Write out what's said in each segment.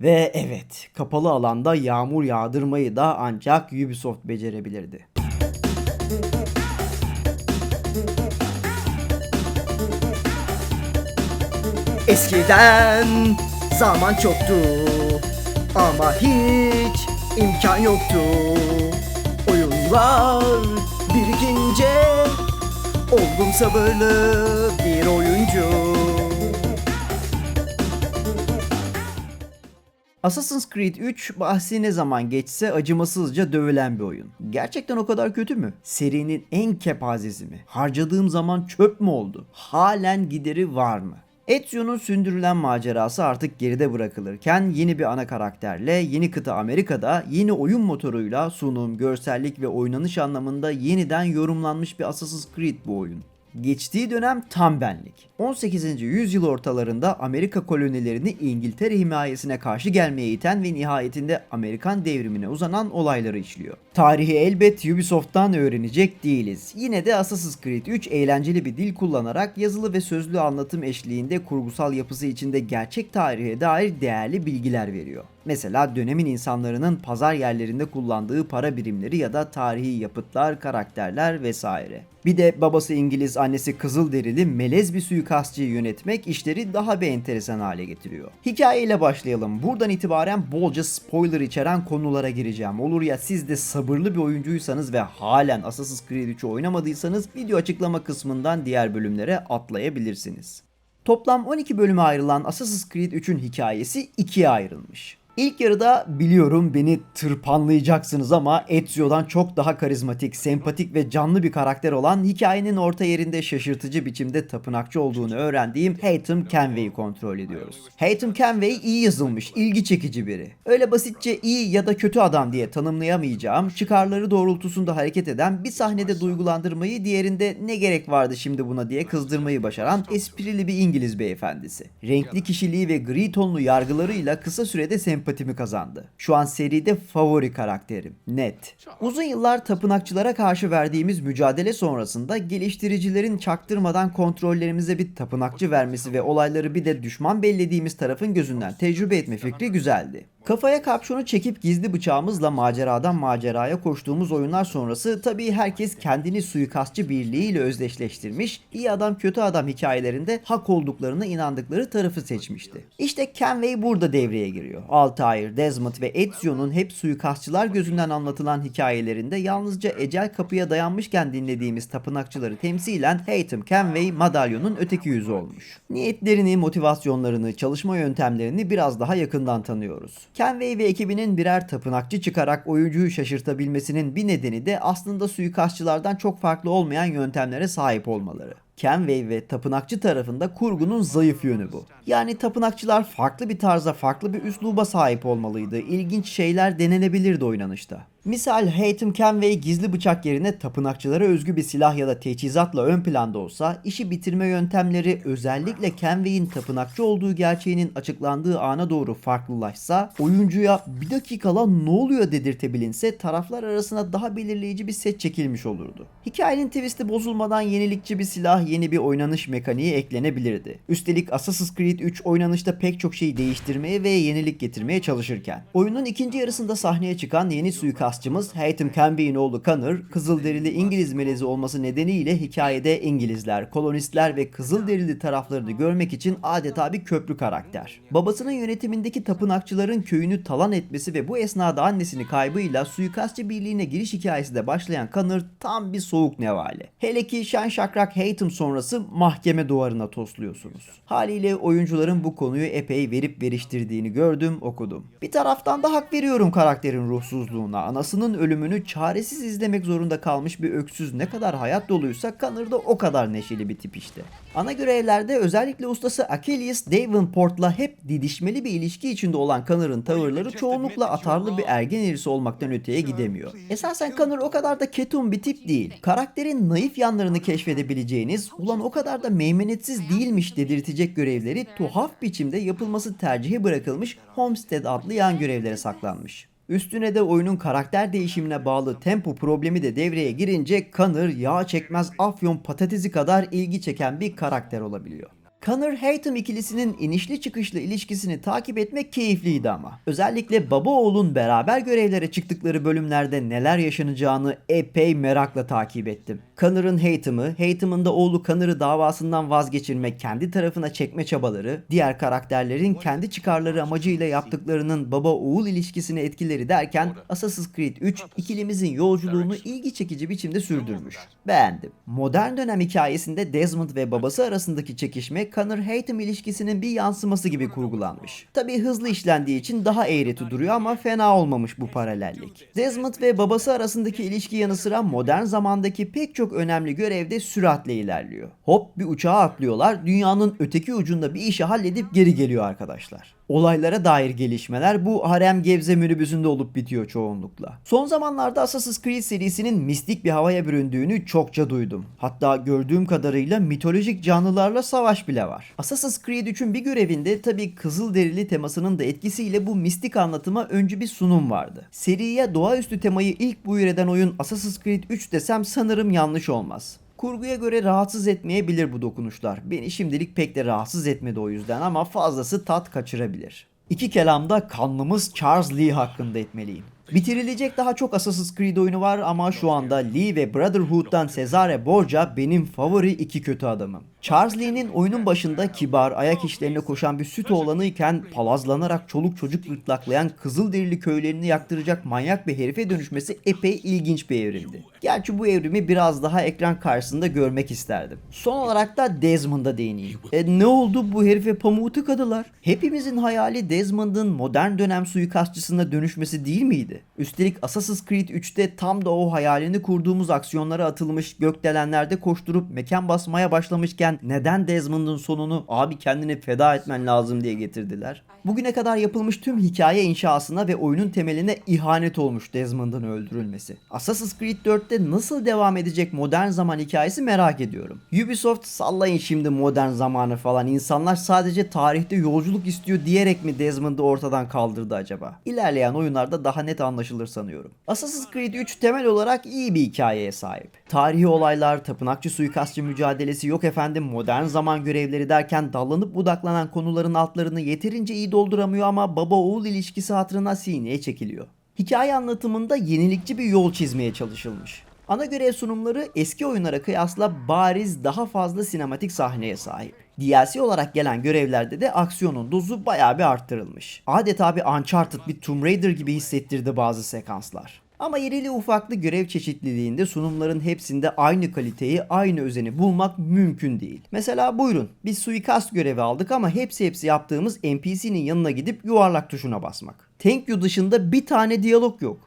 Ve evet, kapalı alanda yağmur yağdırmayı da ancak Ubisoft becerebilirdi. Eskiden zaman çoktu ama hiç imkan yoktu. Oyunlar birikince oldum sabırlı bir oyuncu. Assassin's Creed 3 bahsi ne zaman geçse acımasızca dövülen bir oyun. Gerçekten o kadar kötü mü? Serinin en kepazesi mi? Harcadığım zaman çöp mü oldu? Halen gideri var mı? Ezio'nun sündürülen macerası artık geride bırakılırken yeni bir ana karakterle yeni kıta Amerika'da yeni oyun motoruyla sunum, görsellik ve oynanış anlamında yeniden yorumlanmış bir Assassin's Creed bu oyun. Geçtiği dönem tam benlik. 18. yüzyıl ortalarında Amerika kolonilerini İngiltere himayesine karşı gelmeye iten ve nihayetinde Amerikan devrimine uzanan olayları işliyor. Tarihi elbet Ubisoft'tan öğrenecek değiliz. Yine de Assassin's Creed 3 eğlenceli bir dil kullanarak yazılı ve sözlü anlatım eşliğinde kurgusal yapısı içinde gerçek tarihe dair değerli bilgiler veriyor. Mesela dönemin insanların pazar yerlerinde kullandığı para birimleri ya da tarihi yapıtlar, karakterler vesaire. Bir de babası İngiliz, annesi Kızılderili melez bir suikastçıyı yönetmek işleri daha bir enteresan hale getiriyor. Hikayeyle başlayalım. Buradan itibaren bolca spoiler içeren konulara gireceğim. Olur ya siz de sabırlı bir oyuncuysanız ve halen Assassin's Creed 3'ü oynamadıysanız video açıklama kısmından diğer bölümlere atlayabilirsiniz. Toplam 12 bölüme ayrılan Assassin's Creed 3'ün hikayesi ikiye ayrılmış. İlk yarıda biliyorum beni tırpanlayacaksınız ama Ezio'dan çok daha karizmatik, sempatik ve canlı bir karakter olan hikayenin orta yerinde şaşırtıcı biçimde tapınakçı olduğunu öğrendiğim Haytham Kenway'i kontrol ediyoruz. Haytham Kenway iyi yazılmış, ilgi çekici biri. Öyle basitçe iyi ya da kötü adam diye tanımlayamayacağım, çıkarları doğrultusunda hareket eden bir sahnede duygulandırmayı diğerinde ne gerek vardı şimdi buna diye kızdırmayı başaran esprili bir İngiliz beyefendisi. Renkli kişiliği ve gri tonlu yargılarıyla kısa sürede sempatimi kazandı. Şu an seride favori karakterim. Net. Uzun yıllar tapınakçılara karşı verdiğimiz mücadele sonrasında geliştiricilerin çaktırmadan kontrollerimize bir tapınakçı vermesi ve olayları bir de düşman bellediğimiz tarafın gözünden tecrübe etme fikri güzeldi. Kafaya kapşonu çekip gizli bıçağımızla maceradan maceraya koştuğumuz oyunlar sonrası tabii herkes kendini suikastçı birliğiyle özdeşleştirmiş, iyi adam kötü adam hikayelerinde hak olduklarına inandıkları tarafı seçmişti. İşte Kenway burada devreye giriyor. Altair, Desmond ve Ezio'nun hep suikastçılar gözünden anlatılan hikayelerinde yalnızca ecel kapıya dayanmışken dinlediğimiz tapınakçıları temsilen Haytham Kenway madalyonun öteki yüzü olmuş. Niyetlerini, motivasyonlarını, çalışma yöntemlerini biraz daha yakından tanıyoruz. Kenway ve ekibinin birer tapınakçı çıkarak oyuncuyu şaşırtabilmesinin bir nedeni de aslında suikastçılardan çok farklı olmayan yöntemlere sahip olmaları. Kenway ve tapınakçı tarafında kurgunun zayıf yönü bu. Yani tapınakçılar farklı bir tarza, farklı bir üsluba sahip olmalıydı. İlginç şeyler denenebilirdi oynanışta. Misal Haytham Kenway gizli bıçak yerine tapınakçılara özgü bir silah ya da teçhizatla ön planda olsa, işi bitirme yöntemleri özellikle Kenway'in tapınakçı olduğu gerçeğinin açıklandığı ana doğru farklılaşsa, oyuncuya bir dakika lan ne oluyor dedirtebilinse taraflar arasında daha belirleyici bir set çekilmiş olurdu. Hikayenin twisti bozulmadan yenilikçi bir silah, yeni bir oynanış mekaniği eklenebilirdi. Üstelik Assassin's Creed 3 oynanışta pek çok şeyi değiştirmeye ve yenilik getirmeye çalışırken. Oyunun ikinci yarısında sahneye çıkan yeni suikastçımız Haytham Kenway'in oğlu Connor, Kızılderili İngiliz melezi olması nedeniyle hikayede İngilizler, kolonistler ve Kızılderili taraflarını görmek için adeta bir köprü karakter. Babasının yönetimindeki tapınakçıların köyünü talan etmesi ve bu esnada annesini kaybıyla suikastçı birliğine giriş hikayesi de başlayan Connor tam bir soğuk nevale. Hele ki şen şakrak Haytham sonrası mahkeme duvarına tosluyorsunuz. Haliyle oyuncuların bu konuyu epey verip veriştirdiğini gördüm, okudum. Bir taraftan da hak veriyorum karakterin ruhsuzluğuna. Anasının ölümünü çaresiz izlemek zorunda kalmış bir öksüz ne kadar hayat doluysa Connor da o kadar neşeli bir tip işte. Ana görevlerde özellikle ustası Achilles Davenport'la hep didişmeli bir ilişki içinde olan Connor'ın tavırları çoğunlukla atarlı bir ergen erisi olmaktan öteye gidemiyor. Esasen Connor o kadar da ketum bir tip değil. Karakterin naif yanlarını keşfedebileceğiniz, ulan o kadar da meymenetsiz değilmiş dedirtecek görevleri tuhaf biçimde yapılması tercihe bırakılmış Homestead adlı yan görevlere saklanmış. Üstüne de oyunun karakter değişimine bağlı tempo problemi de devreye girince Connor yağ çekmez afyon patatesi kadar ilgi çeken bir karakter olabiliyor. Connor Haytham ikilisinin inişli çıkışlı ilişkisini takip etmek keyifliydi ama. Özellikle baba oğlun beraber görevlere çıktıkları bölümlerde neler yaşanacağını epey merakla takip ettim. Connor'ın Haytham'ı, Haytham'ın da oğlu Connor'ı davasından vazgeçirmek, kendi tarafına çekme çabaları, diğer karakterlerin kendi çıkarları amacıyla yaptıklarının baba oğul ilişkisine etkileri derken Assassin's Creed 3 ikilimizin yolculuğunu ilgi çekici biçimde sürdürmüş. Beğendim. Modern dönem hikayesinde Desmond ve babası arasındaki çekişme Connor Haytham ilişkisinin bir yansıması gibi kurgulanmış. Tabi hızlı işlendiği için daha eğreti duruyor ama fena olmamış bu paralellik. Desmond ve babası arasındaki ilişki yanı sıra modern zamandaki pek çok önemli görevde süratle ilerliyor. Hop bir uçağa atlıyorlar, dünyanın öteki ucunda bir işi halledip geri geliyor arkadaşlar. Olaylara dair gelişmeler bu harem gevze minibüsünde olup bitiyor çoğunlukla. Son zamanlarda Assassin's Creed serisinin mistik bir havaya büründüğünü çokça duydum. Hatta gördüğüm kadarıyla mitolojik canlılarla savaş bile var. Assassin's Creed 3'ün bir görevinde tabi Kızılderili temasının da etkisiyle bu mistik anlatıma öncü bir sunum vardı. Seriye doğaüstü temayı ilk buyur eden oyun Assassin's Creed 3 desem sanırım yanlış olmaz. Kurguya göre rahatsız etmeyebilir bu dokunuşlar. Beni şimdilik pek de rahatsız etmedi o yüzden ama fazlası tat kaçırabilir. İki kelamda kanlımız Charles Lee hakkında etmeliyim. Bitirilecek daha çok Assassin's Creed oyunu var ama şu anda Lee ve Brotherhood'dan Cesare Borgia benim favori iki kötü adamım. Charles Lee'nin oyunun başında kibar, ayak işlerine koşan bir süt oğlanıyken palazlanarak çoluk çocuk gırtlaklayan Kızılderili köylerini yaktıracak manyak bir herife dönüşmesi epey ilginç bir evrimdi. Gerçi bu evrimi biraz daha ekran karşısında görmek isterdim. Son olarak da Desmond'a değineyim. E ne oldu bu herife pamuğu tıkadılar? Hepimizin hayali Desmond'ın modern dönem suikastçısına dönüşmesi değil miydi? Üstelik Assassin's Creed 3'te tam da o hayalini kurduğumuz aksiyonlara atılmış gökdelenlerde koşturup mekan basmaya başlamışken neden Desmond'ın sonunu abi kendini feda etmen lazım diye getirdiler? Bugüne kadar yapılmış tüm hikaye inşasına ve oyunun temeline ihanet olmuş Desmond'ın öldürülmesi. Assassin's Creed 4'te nasıl devam edecek modern zaman hikayesi merak ediyorum. Ubisoft sallayın şimdi modern zamanı falan insanlar sadece tarihte yolculuk istiyor diyerek mi Desmond'ı ortadan kaldırdı acaba? İlerleyen oyunlarda daha net anlaşılır sanıyorum. Assassin's Creed 3 temel olarak iyi bir hikayeye sahip. Tarihi olaylar, tapınakçı suikastçı mücadelesi yok efendim modern zaman görevleri derken dallanıp budaklanan konuların altlarını yeterince iyi dolduramıyor ama baba oğul ilişkisi hatırına sineye çekiliyor. Hikaye anlatımında yenilikçi bir yol çizmeye çalışılmış. Ana görev sunumları eski oyunlara kıyasla bariz daha fazla sinematik sahneye sahip. DLC olarak gelen görevlerde de aksiyonun dozu bayağı bir arttırılmış. Adeta bir Uncharted bir Tomb Raider gibi hissettirdi bazı sekanslar. Ama irili ufaklı görev çeşitliliğinde sunumların hepsinde aynı kaliteyi, aynı özeni bulmak mümkün değil. Mesela buyurun biz suikast görevi aldık ama hepsi hepsi yaptığımız NPC'nin yanına gidip yuvarlak tuşuna basmak. Thank you dışında bir tane diyalog yok.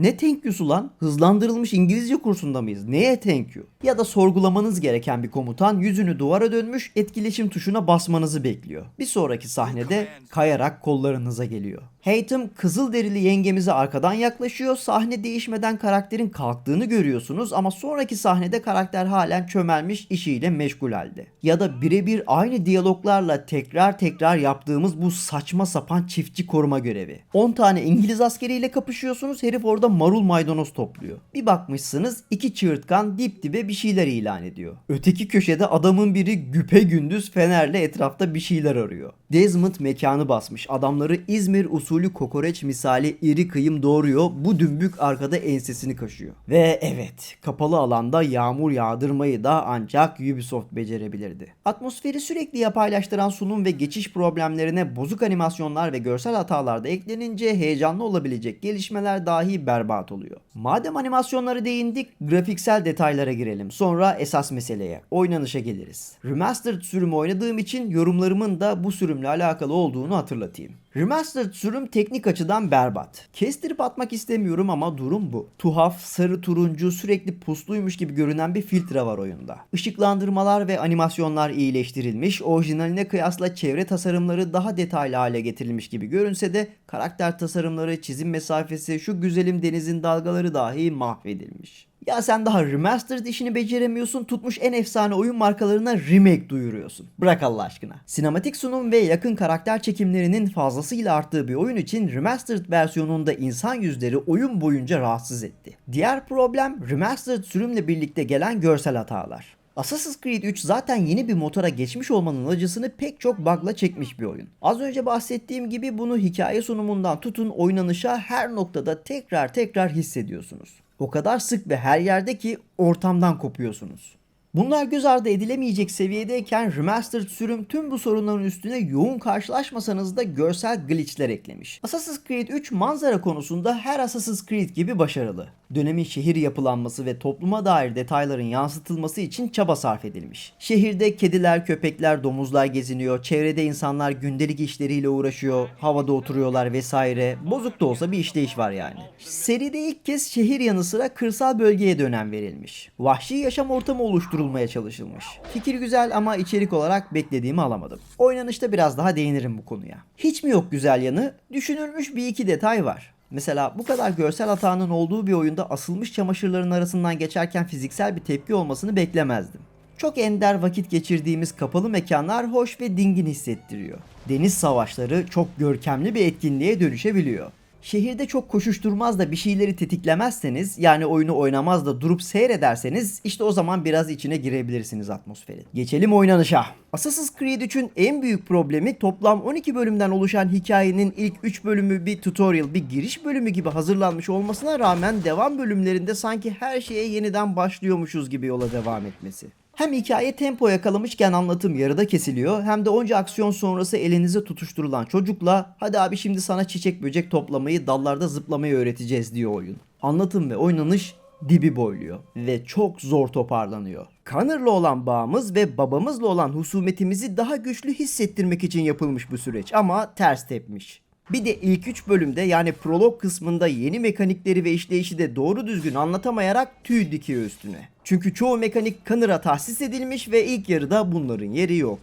Ne thank you'su lan? Hızlandırılmış İngilizce kursunda mıyız? Neye thank you? Ya da sorgulamanız gereken bir komutan yüzünü duvara dönmüş etkileşim tuşuna basmanızı bekliyor. Bir sonraki sahnede kayarak kollarınıza geliyor. Haytham Kızılderili yengemize arkadan yaklaşıyor. Sahne değişmeden karakterin kalktığını görüyorsunuz ama sonraki sahnede karakter halen çömelmiş işiyle meşgul halde. Ya da birebir aynı diyaloglarla tekrar tekrar yaptığımız bu saçma sapan çiftçi koruma görevi. 10 tane İngiliz askeriyle kapışıyorsunuz herif orada marul maydanoz topluyor. Bir bakmışsınız iki çığırtkan dip dibe bir şeyler ilan ediyor. Öteki köşede adamın biri güpe gündüz fenerle etrafta bir şeyler arıyor. Desmond mekanı basmış. Adamları İzmir usulü kokoreç misali iri kıyım doğuruyor. Bu dümbük arkada ensesini kaşıyor. Ve evet kapalı alanda yağmur yağdırmayı da ancak Ubisoft becerebilirdi. Atmosferi sürekli yapaylaştıran sunum ve geçiş problemlerine bozuk animasyonlar ve görsel hatalar da eklenince heyecanlı olabilecek gelişmeler dahi berbat oluyor. Madem animasyonlara değindik grafiksel detaylara girelim. Sonra esas meseleye oynanışa geliriz. Remastered sürümü oynadığım için yorumlarımın da bu sürümle alakalı olduğunu hatırlatayım. Remastered sürüm teknik açıdan berbat. Kestirip atmak istemiyorum ama durum bu. Tuhaf, sarı turuncu, sürekli pusluymuş gibi görünen bir filtre var oyunda. Işıklandırmalar ve animasyonlar iyileştirilmiş, orijinaline kıyasla çevre tasarımları daha detaylı hale getirilmiş gibi görünse de karakter tasarımları, çizim mesafesi, şu güzelim denizin dalgaları dahi mahvedilmiş. Ya sen daha remastered işini beceremiyorsun tutmuş en efsane oyun markalarına remake duyuruyorsun. Bırak Allah aşkına. Sinematik sunum ve yakın karakter çekimlerinin fazlasıyla arttığı bir oyun için remastered versiyonunda insan yüzleri oyun boyunca rahatsız etti. Diğer problem remastered sürümle birlikte gelen görsel hatalar. Assassin's Creed 3 zaten yeni bir motora geçmiş olmanın acısını pek çok bug'la çekmiş bir oyun. Az önce bahsettiğim gibi bunu hikaye sunumundan tutun oynanışa her noktada tekrar tekrar hissediyorsunuz. O kadar sık ve her yerde ki ortamdan kopuyorsunuz. Bunlar göz ardı edilemeyecek seviyedeyken remastered sürüm tüm bu sorunların üstüne yoğun karşılaşmasanız da görsel glitchler eklemiş. Assassin's Creed 3 manzara konusunda her Assassin's Creed gibi başarılı. Dönemin şehir yapılanması ve topluma dair detayların yansıtılması için çaba sarf edilmiş. Şehirde kediler, köpekler, domuzlar geziniyor, çevrede insanlar gündelik işleriyle uğraşıyor, havada oturuyorlar vesaire. Bozuk da olsa bir işleyiş var yani. Seride ilk kez şehir yanı sıra kırsal bölgeye de önem verilmiş. Vahşi yaşam ortamı oluşturulmaya çalışılmış. Fikir güzel ama içerik olarak beklediğimi alamadım. Oynanışta biraz daha değinirim bu konuya. Hiç mi yok güzel yanı? Düşünülmüş bir iki detay var. Mesela bu kadar görsel hatanın olduğu bir oyunda asılmış çamaşırların arasından geçerken fiziksel bir tepki olmasını beklemezdim. Çok ender vakit geçirdiğimiz kapalı mekanlar hoş ve dingin hissettiriyor. Deniz savaşları çok görkemli bir etkinliğe dönüşebiliyor. Şehirde çok koşuşturmaz da bir şeyleri tetiklemezseniz yani oyunu oynamaz da durup seyrederseniz işte o zaman biraz içine girebilirsiniz atmosferin. Geçelim oynanışa. Assassin's Creed 3'ün en büyük problemi toplam 12 bölümden oluşan hikayenin ilk 3 bölümü bir tutorial, bir giriş bölümü gibi hazırlanmış olmasına rağmen devam bölümlerinde sanki her şeye yeniden başlıyormuşuz gibi yola devam etmesi. Hem hikaye tempo yakalamışken anlatım yarıda kesiliyor hem de onca aksiyon sonrası elinize tutuşturulan çocukla hadi abi şimdi sana çiçek böcek toplamayı dallarda zıplamayı öğreteceğiz diyor oyun. Anlatım ve oynanış dibi boyluyor ve çok zor toparlanıyor. Connor'la olan bağımız ve babamızla olan husumetimizi daha güçlü hissettirmek için yapılmış bu süreç ama ters tepmiş. Bir de ilk 3 bölümde yani prolog kısmında yeni mekanikleri ve işleyişi de doğru düzgün anlatamayarak tüy dikiyor üstüne. Çünkü çoğu mekanik Connor'a tahsis edilmiş ve ilk yarıda bunların yeri yok.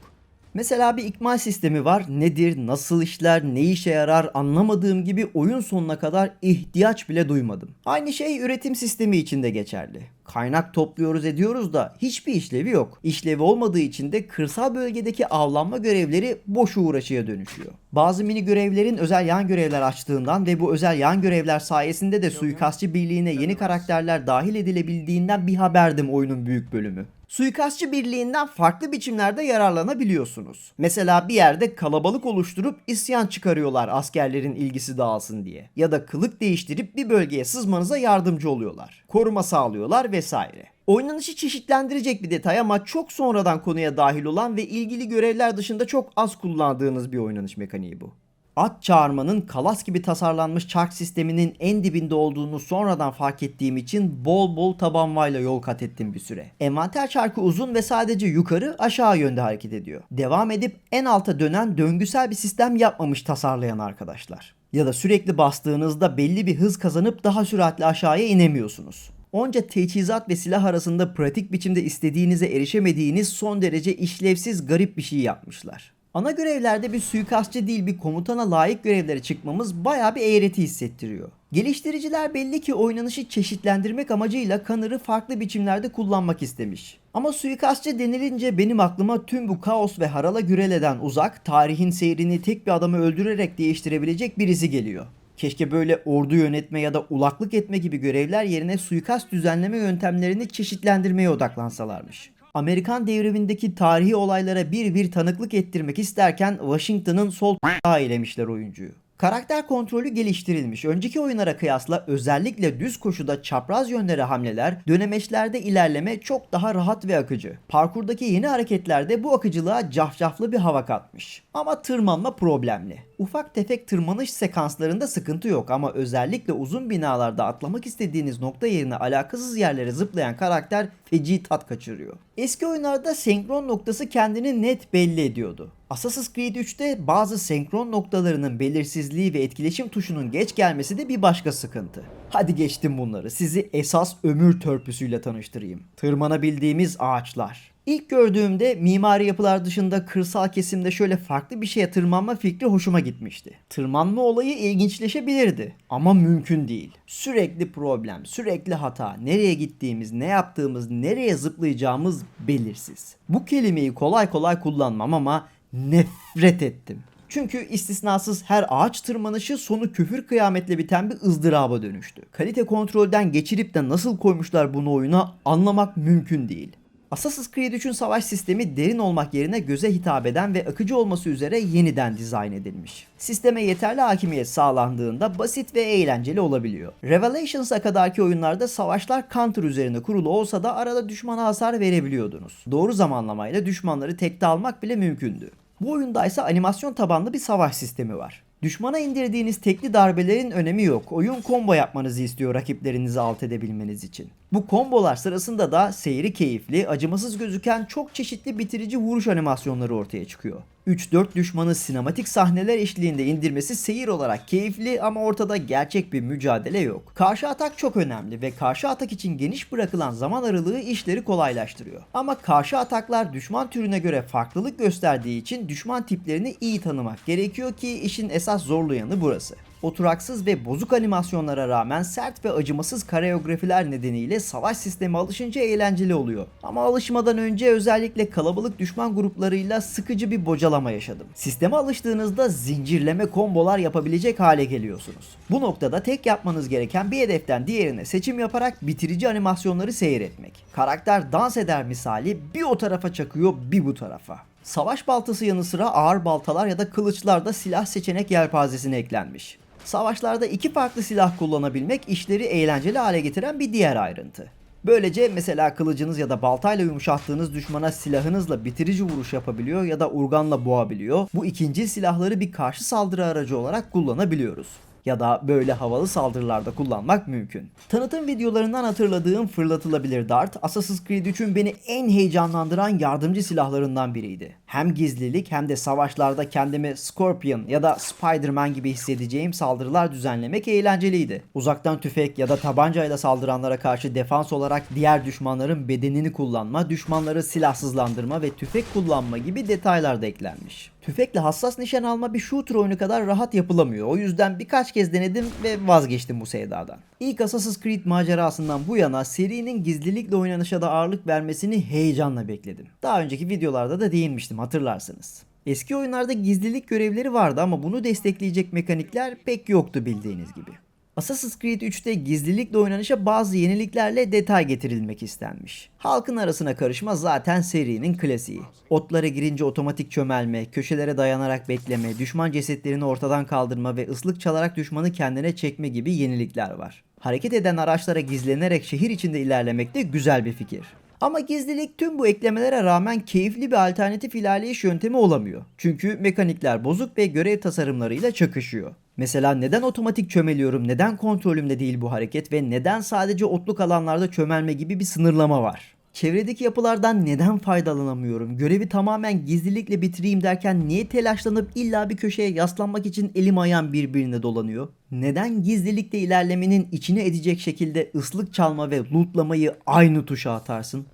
Mesela bir ikmal sistemi var. Nedir, nasıl işler, ne işe yarar anlamadığım gibi oyun sonuna kadar ihtiyaç bile duymadım. Aynı şey üretim sistemi için de geçerli. Kaynak topluyoruz ediyoruz da hiçbir işlevi yok. İşlevi olmadığı için de kırsal bölgedeki avlanma görevleri boş uğraşıya dönüşüyor. Bazı mini görevlerin özel yan görevler açtığından ve bu özel yan görevler sayesinde de suikastçı birliğine yeni karakterler dahil edilebildiğinden bir haberdim oyunun büyük bölümü. Suikastçı birliğinden farklı biçimlerde yararlanabiliyorsunuz. Mesela bir yerde kalabalık oluşturup isyan çıkarıyorlar askerlerin ilgisi dağılsın diye. Ya da kılık değiştirip bir bölgeye sızmanıza yardımcı oluyorlar. Koruma sağlıyorlar vesaire. Oynanışı çeşitlendirecek bir detay ama çok sonradan konuya dahil olan ve ilgili görevler dışında çok az kullandığınız bir oynanış mekaniği bu. At çağırmanın kalas gibi tasarlanmış çark sisteminin en dibinde olduğunu sonradan fark ettiğim için bol bol tabanvayla yol kat ettim bir süre. Envanter çarkı uzun ve sadece yukarı aşağı yönde hareket ediyor. Devam edip en alta dönen döngüsel bir sistem yapmamış tasarlayan arkadaşlar. Ya da sürekli bastığınızda belli bir hız kazanıp daha süratli aşağıya inemiyorsunuz. Onca teçhizat ve silah arasında pratik biçimde istediğinize erişemediğiniz son derece işlevsiz garip bir şey yapmışlar. Ana görevlerde bir suikastçı değil bir komutana layık görevlere çıkmamız baya bir eğreti hissettiriyor. Geliştiriciler belli ki oynanışı çeşitlendirmek amacıyla Connor'ı farklı biçimlerde kullanmak istemiş. Ama suikastçı denilince benim aklıma tüm bu kaos ve harala güreleden uzak, tarihin seyrini tek bir adamı öldürerek değiştirebilecek birisi geliyor. Keşke böyle ordu yönetme ya da ulaklık etme gibi görevler yerine suikast düzenleme yöntemlerini çeşitlendirmeye odaklansalarmış. Amerikan devrimindeki tarihi olaylara bir bir tanıklık ettirmek isterken Washington'ın sol eylemişler oyuncuyu. Karakter kontrolü geliştirilmiş. Önceki oyunlara kıyasla özellikle düz koşuda çapraz yönlere hamleler, dönemeçlerde ilerleme çok daha rahat ve akıcı. Parkurdaki yeni hareketlerde bu akıcılığa cafcaflı bir hava katmış. Ama tırmanma problemli. Ufak tefek tırmanış sekanslarında sıkıntı yok ama özellikle uzun binalarda atlamak istediğiniz nokta yerine alakasız yerlere zıplayan karakter feci tat kaçırıyor. Eski oyunlarda senkron noktası kendini net belli ediyordu. Assassin's Creed 3'te bazı senkron noktalarının belirsizliği ve etkileşim tuşunun geç gelmesi de bir başka sıkıntı. Hadi geçtim bunları. Sizi esas ömür törpüsüyle tanıştırayım. Tırmanabildiğimiz ağaçlar. İlk gördüğümde mimari yapılar dışında kırsal kesimde şöyle farklı bir şeye tırmanma fikri hoşuma gitmişti. Tırmanma olayı ilginçleşebilirdi ama mümkün değil. Sürekli problem, sürekli hata, nereye gittiğimiz, ne yaptığımız, nereye zıplayacağımız belirsiz. Bu kelimeyi kolay kolay kullanmam ama nefret ettim. Çünkü istisnasız her ağaç tırmanışı sonu küfür kıyametle biten bir ızdıraba dönüştü. Kalite kontrolden geçirip de nasıl koymuşlar bunu oyuna anlamak mümkün değil. Assassin's Creed 3'ün savaş sistemi derin olmak yerine göze hitap eden ve akıcı olması üzere yeniden dizayn edilmiş. Sisteme yeterli hakimiyet sağlandığında basit ve eğlenceli olabiliyor. Revelations'a kadarki oyunlarda savaşlar counter üzerine kurulu olsa da arada düşmana hasar verebiliyordunuz. Doğru zamanlamayla düşmanları tekte almak bile mümkündü. Bu oyunda ise animasyon tabanlı bir savaş sistemi var. Düşmana indirdiğiniz tekli darbelerin önemi yok. Oyun combo yapmanızı istiyor rakiplerinizi alt edebilmeniz için. Bu kombolar sırasında da seyri keyifli, acımasız gözüken çok çeşitli bitirici vuruş animasyonları ortaya çıkıyor. 3-4 düşmanı sinematik sahneler eşliğinde indirmesi seyir olarak keyifli ama ortada gerçek bir mücadele yok. Karşı atak çok önemli ve karşı atak için geniş bırakılan zaman aralığı işleri kolaylaştırıyor. Ama karşı ataklar düşman türüne göre farklılık gösterdiği için düşman tiplerini iyi tanımak gerekiyor ki işin esas zorlu yanı burası. Oturaksız ve bozuk animasyonlara rağmen sert ve acımasız koreografiler nedeniyle savaş sistemi alışınca eğlenceli oluyor. Ama alışmadan önce özellikle kalabalık düşman gruplarıyla sıkıcı bir bocalama yaşadım. Sisteme alıştığınızda zincirleme kombolar yapabilecek hale geliyorsunuz. Bu noktada tek yapmanız gereken bir hedeften diğerine seçim yaparak bitirici animasyonları seyretmek. Karakter dans eder misali bir o tarafa çakıyor bir bu tarafa. Savaş baltası yanı sıra ağır baltalar ya da kılıçlar da silah seçenek yelpazesine eklenmiş. Savaşlarda iki farklı silah kullanabilmek işleri eğlenceli hale getiren bir diğer ayrıntı. Böylece mesela kılıcınız ya da baltayla yumuşattığınız düşmana silahınızla bitirici vuruş yapabiliyor ya da urganla boğabiliyor. Bu ikinci silahları bir karşı saldırı aracı olarak kullanabiliyoruz ya da böyle havalı saldırılarda kullanmak mümkün. Tanıtım videolarından hatırladığım fırlatılabilir dart, Assassin's Creed 3'ün beni en heyecanlandıran yardımcı silahlarından biriydi. Hem gizlilik hem de savaşlarda kendimi Scorpion ya da Spider-Man gibi hissedeceğim saldırılar düzenlemek eğlenceliydi. Uzaktan tüfek ya da tabancayla saldıranlara karşı defans olarak diğer düşmanların bedenini kullanma, düşmanları silahsızlandırma ve tüfek kullanma gibi detaylar da eklenmiş. Tüfekle hassas nişan alma bir shooter oyunu kadar rahat yapılamıyor. O yüzden birkaç kez denedim ve vazgeçtim bu sevdadan. İlk Assassin's Creed macerasından bu yana serinin gizlilikle oynanışa da ağırlık vermesini heyecanla bekledim. Daha önceki videolarda da değinmiştim hatırlarsınız. Eski oyunlarda gizlilik görevleri vardı ama bunu destekleyecek mekanikler pek yoktu bildiğiniz gibi. Assassin's Creed 3'te gizlilikle oynanışa bazı yeniliklerle detay getirilmek istenmiş. Halkın arasına karışma zaten serinin klasiği. Otlara girince otomatik çömelme, köşelere dayanarak bekleme, düşman cesetlerini ortadan kaldırma ve ıslık çalarak düşmanı kendine çekme gibi yenilikler var. Hareket eden araçlara gizlenerek şehir içinde ilerlemek de güzel bir fikir. Ama gizlilik tüm bu eklemelere rağmen keyifli bir alternatif ilerleyiş yöntemi olamıyor. Çünkü mekanikler bozuk ve görev tasarımlarıyla çakışıyor. Mesela neden otomatik çömeliyorum, neden kontrolümde değil bu hareket ve neden sadece otluk alanlarda çömelme gibi bir sınırlama var. Çevredeki yapılardan neden faydalanamıyorum? Görevi tamamen gizlilikle bitireyim derken niye telaşlanıp illa bir köşeye yaslanmak için elim ayağım birbirine dolanıyor? Neden gizlilikte ilerlemenin içine edecek şekilde ıslık çalma ve lootlamayı aynı tuşa atarsın?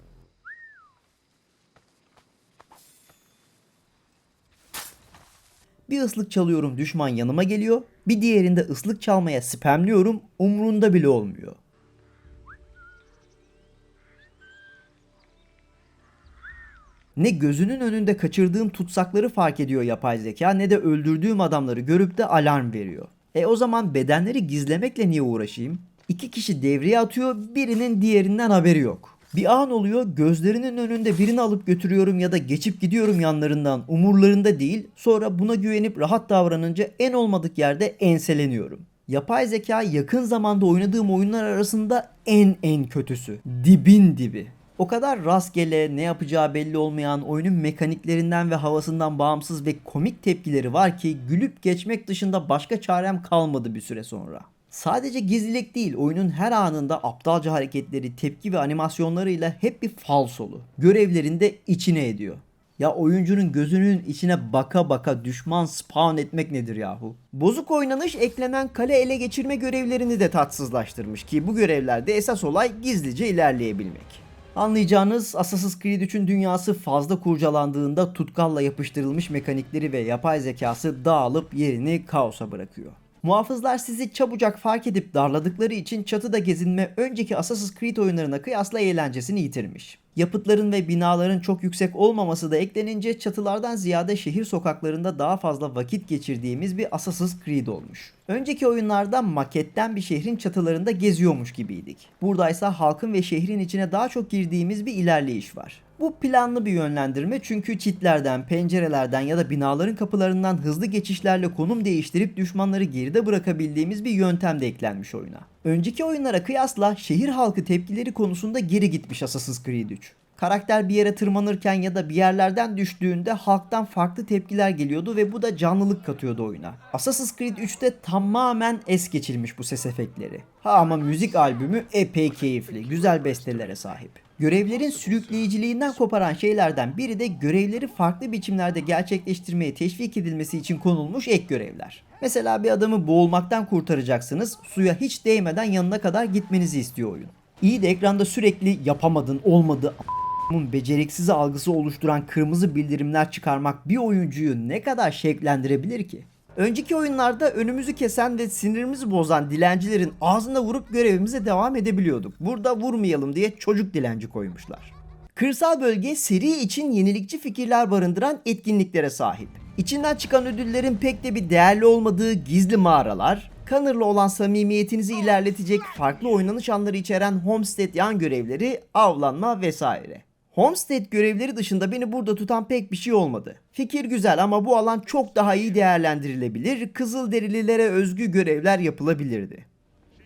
Bir ıslık çalıyorum düşman yanıma geliyor. Bir diğerinde ıslık çalmaya spamliyorum umrunda bile olmuyor. Ne gözünün önünde kaçırdığım tutsakları fark ediyor yapay zeka ne de öldürdüğüm adamları görüp de alarm veriyor. E o zaman bedenleri gizlemekle niye uğraşayım? İki kişi devreye atıyor birinin diğerinden haberi yok. Bir an oluyor gözlerinin önünde birini alıp götürüyorum ya da geçip gidiyorum yanlarından umurlarında değil sonra buna güvenip rahat davranınca en olmadık yerde enseleniyorum. Yapay zeka yakın zamanda oynadığım oyunlar arasında en en kötüsü. Dibin dibi. O kadar rastgele, ne yapacağı belli olmayan oyunun mekaniklerinden ve havasından bağımsız ve komik tepkileri var ki gülüp geçmek dışında başka çarem kalmadı bir süre sonra. Sadece gizlilik değil, oyunun her anında aptalca hareketleri, tepki ve animasyonlarıyla hep bir falsolu. Görevlerini de içine ediyor. Ya oyuncunun gözünün içine baka baka düşman spawn etmek nedir yahu? Bozuk oynanış eklenen kale ele geçirme görevlerini de tatsızlaştırmış ki bu görevlerde esas olay gizlice ilerleyebilmek. Anlayacağınız Assassin's Creed 3'ün dünyası fazla kurcalandığında tutkalla yapıştırılmış mekanikleri ve yapay zekası dağılıp yerini kaosa bırakıyor. Muhafızlar sizi çabucak fark edip darladıkları için çatıda gezinme önceki Assassin's Creed oyunlarına kıyasla eğlencesini yitirmiş. Yapıtların ve binaların çok yüksek olmaması da eklenince çatılardan ziyade şehir sokaklarında daha fazla vakit geçirdiğimiz bir Assassin's Creed olmuş. Önceki oyunlarda maketten bir şehrin çatılarında geziyormuş gibiydik. Buradaysa halkın ve şehrin içine daha çok girdiğimiz bir ilerleyiş var. Bu planlı bir yönlendirme çünkü çitlerden, pencerelerden ya da binaların kapılarından hızlı geçişlerle konum değiştirip düşmanları geride bırakabildiğimiz bir yöntem de eklenmiş oyuna. Önceki oyunlara kıyasla şehir halkı tepkileri konusunda geri gitmiş Assassin's Creed 3. Karakter bir yere tırmanırken ya da bir yerlerden düştüğünde halktan farklı tepkiler geliyordu ve bu da canlılık katıyordu oyuna. Assassin's Creed 3'te tamamen es geçilmiş bu ses efektleri. Ha ama müzik albümü epey keyifli, güzel bestelere sahip. Görevlerin sürükleyiciliğinden koparan şeylerden biri de görevleri farklı biçimlerde gerçekleştirmeye teşvik edilmesi için konulmuş ek görevler. Mesela bir adamı boğulmaktan kurtaracaksınız, suya hiç değmeden yanına kadar gitmenizi istiyor oyun. İyi de ekranda sürekli yapamadın, olmadı, bunun beceriksiz algısı oluşturan kırmızı bildirimler çıkarmak bir oyuncuyu ne kadar şevklendirebilir ki? Önceki oyunlarda önümüzü kesen ve sinirimizi bozan dilencilerin ağzına vurup görevimize devam edebiliyorduk. Burada vurmayalım diye çocuk dilenci koymuşlar. Kırsal bölge seri için yenilikçi fikirler barındıran etkinliklere sahip. İçinden çıkan ödüllerin pek de bir değerli olmadığı gizli mağaralar, Connor'la olan samimiyetinizi ilerletecek farklı oynanış anları içeren Homestead yan görevleri, avlanma vesaire. Homestead görevleri dışında beni burada tutan pek bir şey olmadı. Fikir güzel ama bu alan çok daha iyi değerlendirilebilir, Kızılderililere özgü görevler yapılabilirdi.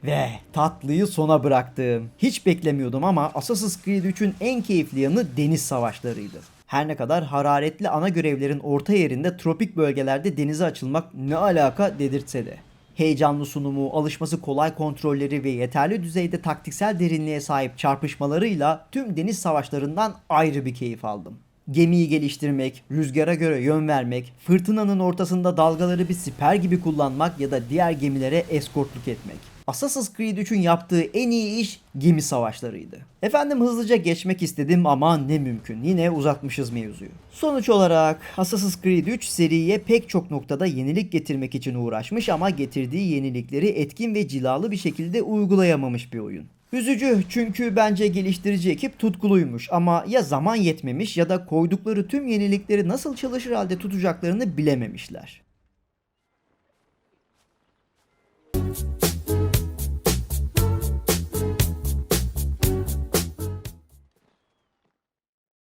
Ve tatlıyı sona bıraktım. Hiç beklemiyordum ama Assassin's Creed 3'ün en keyifli yanı deniz savaşlarıydı. Her ne kadar hararetli ana görevlerin orta yerinde tropik bölgelerde denize açılmak ne alaka dedirtse de. Heyecanlı sunumu, alışması kolay kontrolleri ve yeterli düzeyde taktiksel derinliğe sahip çarpışmalarıyla tüm deniz savaşlarından ayrı bir keyif aldım. Gemiyi geliştirmek, rüzgara göre yön vermek, fırtınanın ortasında dalgaları bir siper gibi kullanmak ya da diğer gemilere eskortluk etmek. Assassin's Creed 3'ün yaptığı en iyi iş gemi savaşlarıydı. Efendim hızlıca geçmek istedim ama ne mümkün. Yine uzatmışız mevzuyu. Sonuç olarak Assassin's Creed 3 seriye pek çok noktada yenilik getirmek için uğraşmış ama getirdiği yenilikleri etkin ve cilalı bir şekilde uygulayamamış bir oyun. Üzücü çünkü bence geliştirici ekip tutkuluymuş ama ya zaman yetmemiş ya da koydukları tüm yenilikleri nasıl çalışır halde tutacaklarını bilememişler.